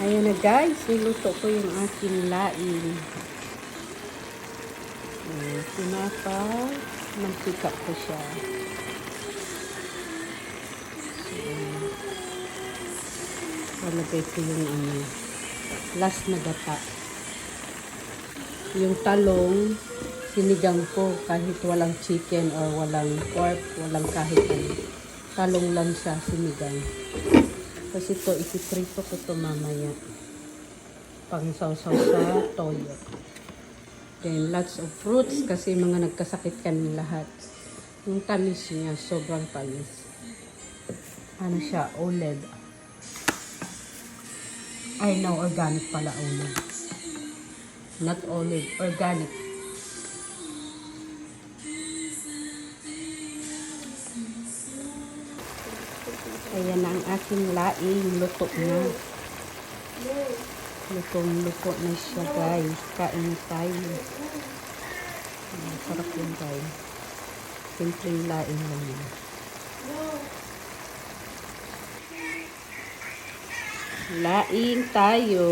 Ayan na guys, niluto ko yung aking laing. Ayan, Tinapay, mantika ko siya. Ayan. Palagay ko yung ano, last na gata. Yung talong, sinigang ko kahit walang chicken or walang pork, walang kahit ano. Talong lang siya, sinigang. Kasi ito, ipiprito ko to mamaya. Pang sausaw sa toyo. Then, lots of fruits kasi mga nagkasakit kami lahat. Yung tamis niya, sobrang tamis. Ano siya, OLED. Ay, no, organic pala OLED. Not OLED, organic. Ayan na ang aking laing. Luto na. Lutong-luto na siya, guys. Kain tayo. Sarap yun, guys. Simpleng laing lang yun. Laing tayo.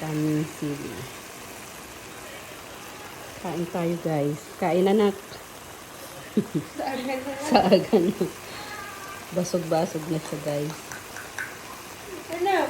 Kaming sili. Kain tayo, guys. Kain anak. Saagan na. Basog-basog na siya, guys. Ano?